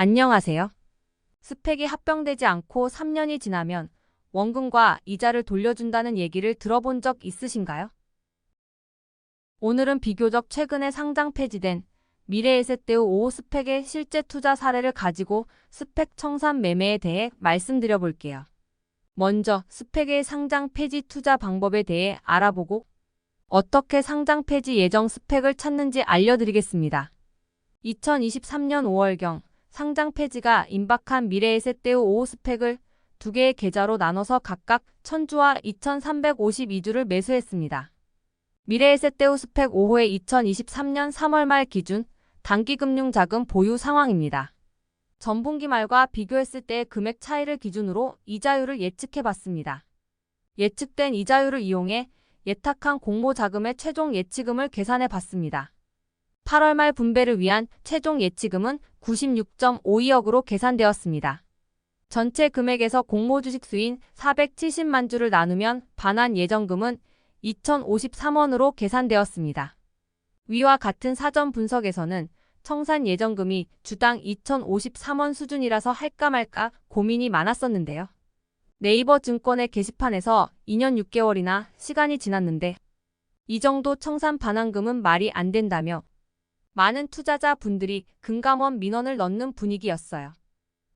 안녕하세요. 스펙이 합병되지 않고 3년이 지나면 원금과 이자를 돌려준다는 얘기를 들어본 적 있으신가요? 오늘은 비교적 최근에 상장 폐지된 미래에셋대우 5호 스펙의 실제 투자 사례를 가지고 스펙 청산 매매에 대해 말씀드려 볼게요. 먼저 스펙의 상장 폐지 투자 방법에 대해 알아보고 어떻게 상장 폐지 예정 스펙을 찾는지 알려드리겠습니다. 2023년 5월경 상장 폐지가 임박한 미래에셋 대우 5호 스펙을 두 개의 계좌로 나눠서 각각 1000주와 2352주를 매수했습니다. 미래에셋 대우 스펙 5호의 2023년 3월 말 기준 단기금융자금 보유 상황입니다. 전분기 말과 비교했을 때의 금액 차이를 기준으로 이자율을 예측해 봤습니다. 예측된 이자율을 이용해 예탁한 공모 자금의 최종 예치금을 계산해 봤습니다. 8월 말 분배를 위한 최종 예치금은 96.52억으로 계산되었습니다. 전체 금액에서 공모 주식 수인 470만 주를 나누면 반환 예정금은 2,053원으로 계산되었습니다. 위와 같은 사전 분석에서는 청산 예정금이 주당 2,053원 수준이라서 할까 말까 고민이 많았었는데요. 네이버 증권의 게시판에서 2년 6개월이나 시간이 지났는데 이 정도 청산 반환금은 말이 안 된다며 많은 투자자 분들이 금감원 민원을 넣는 분위기였어요.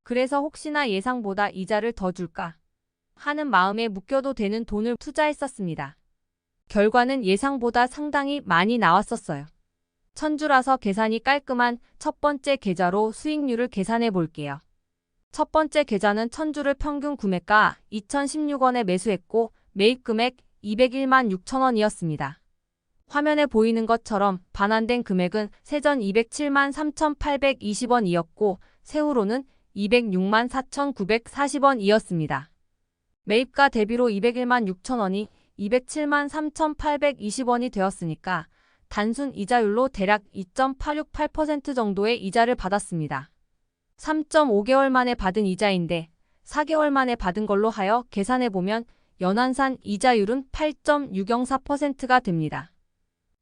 그래서 혹시나 예상보다 이자를 더 줄까 하는 마음에 묶여도 되는 돈을 투자했었습니다. 결과는 예상보다 상당히 많이 나왔었어요. 천주라서 계산이 깔끔한 첫 번째 계좌로 수익률을 계산해 볼게요. 첫 번째 계좌는 천주를 평균 구매가 2,016원에 매수했고 매입 금액 201만 6천원이었습니다. 화면에 보이는 것처럼 반환된 금액은 세전 207만 3,820원이었고 세후로는 206만 4,940원이었습니다. 매입가 대비로 201만 6천원이 207만 3,820원이 되었으니까 단순 이자율로 대략 2.868% 정도의 이자를 받았습니다. 3.5개월 만에 받은 이자인데 4개월 만에 받은 걸로 하여 계산해보면 연환산 이자율은 8.604%가 됩니다.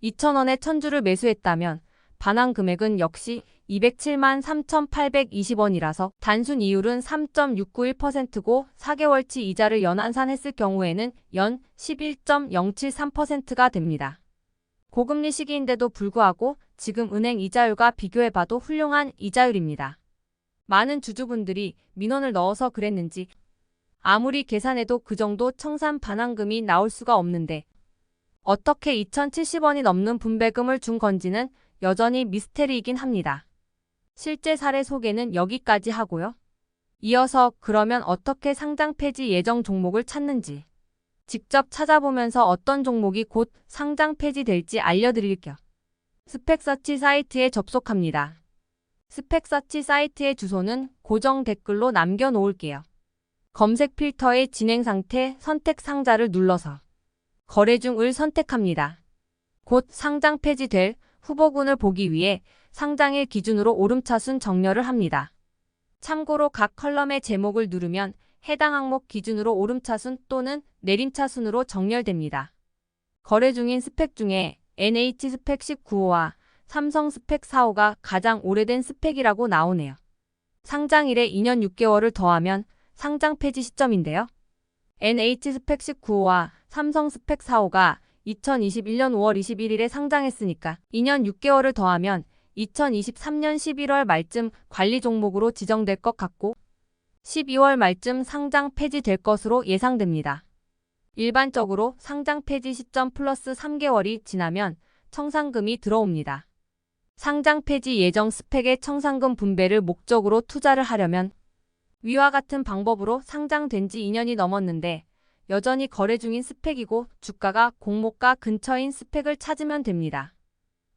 2,000원에 천주를 매수했다면 반환 금액은 역시 207만 3,820원이라서 단순 이율은 3.691%고 4개월치 이자를 연환산했을 경우에는 연 11.073%가 됩니다. 고금리 시기인데도 불구하고 지금 은행 이자율과 비교해봐도 훌륭한 이자율입니다. 많은 주주분들이 민원을 넣어서 그랬는지 아무리 계산해도 그 정도 청산 반환금이 나올 수가 없는데 어떻게 2,070원이 넘는 분배금을 준 건지는 여전히 미스테리이긴 합니다. 실제 사례 소개는 여기까지 하고요. 이어서 그러면 어떻게 상장 폐지 예정 종목을 찾는지 직접 찾아보면서 어떤 종목이 곧 상장 폐지될지 알려드릴게요. 스펙서치 사이트에 접속합니다. 스펙서치 사이트의 주소는 고정 댓글로 남겨놓을게요. 검색 필터의 진행 상태 선택 상자를 눌러서 거래 중을 선택합니다. 곧 상장 폐지될 후보군을 보기 위해 상장일 기준으로 오름차순 정렬을 합니다. 참고로 각 컬럼의 제목을 누르면 해당 항목 기준으로 오름차순 또는 내림차순으로 정렬됩니다. 거래 중인 스펙 중에 NH 스펙 19호와 삼성 스펙 4호가 가장 오래된 스펙이라고 나오네요. 상장일에 2년 6개월을 더하면 상장 폐지 시점인데요. NH 스펙 19호와 삼성 스펙 4호가 2021년 5월 21일에 상장했으니까 2년 6개월을 더하면 2023년 11월 말쯤 관리 종목으로 지정될 것 같고 12월 말쯤 상장 폐지될 것으로 예상됩니다. 일반적으로 상장 폐지 시점 플러스 3개월이 지나면 청산금이 들어옵니다. 상장 폐지 예정 스펙의 청산금 분배를 목적으로 투자를 하려면 위와 같은 방법으로 상장된 지 2년이 넘었는데 여전히 거래 중인 스펙이고 주가가 공모가 근처인 스펙을 찾으면 됩니다.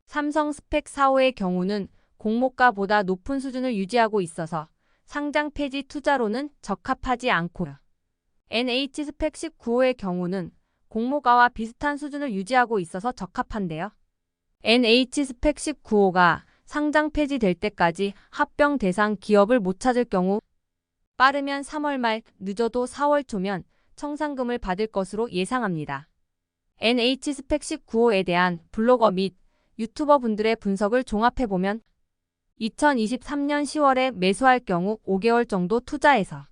삼성 스펙 4호의 경우는 공모가보다 높은 수준을 유지하고 있어서 상장 폐지 투자로는 적합하지 않고요. NH 스펙 19호의 경우는 공모가와 비슷한 수준을 유지하고 있어서 적합한데요. NH 스펙 19호가 상장 폐지될 때까지 합병 대상 기업을 못 찾을 경우 빠르면 3월 말, 늦어도 4월 초면 청산금을 받을 것으로 예상합니다. NH 스펙 19호에 대한 블로거 및 유튜버 분들의 분석을 종합해보면 2023년 10월에 매수할 경우 5개월 정도 투자해서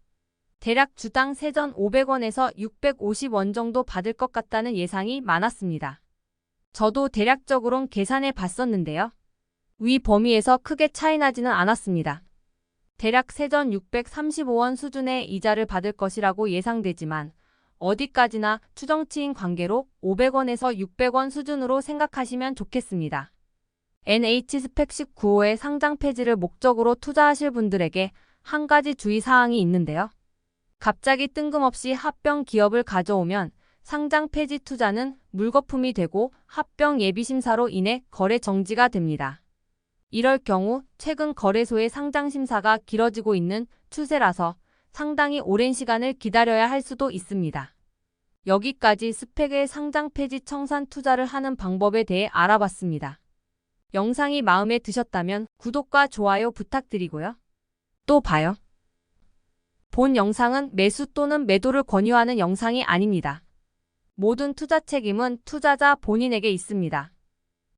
대략 주당 세전 500원에서 650원 정도 받을 것 같다는 예상이 많았습니다. 저도 대략적으론 계산해 봤었는데요. 위 범위에서 크게 차이 나지는 않았습니다. 대략 세전 635원 수준의 이자를 받을 것이라고 예상되지만 어디까지나 추정치인 관계로 500원에서 600원 수준으로 생각하시면 좋겠습니다. NH 스펙 19호의 상장 폐지를 목적으로 투자하실 분들에게 한 가지 주의 사항이 있는데요. 갑자기 뜬금없이 합병 기업을 가져오면 상장 폐지 투자는 물거품이 되고 합병 예비 심사로 인해 거래 정지가 됩니다. 이럴 경우 최근 거래소의 상장 심사가 길어지고 있는 추세라서 상당히 오랜 시간을 기다려야 할 수도 있습니다. 여기까지 스펙의 상장 폐지 청산 투자를 하는 방법에 대해 알아봤습니다. 영상이 마음에 드셨다면 구독과 좋아요 부탁드리고요. 또 봐요. 본 영상은 매수 또는 매도를 권유하는 영상이 아닙니다. 모든 투자 책임은 투자자 본인에게 있습니다.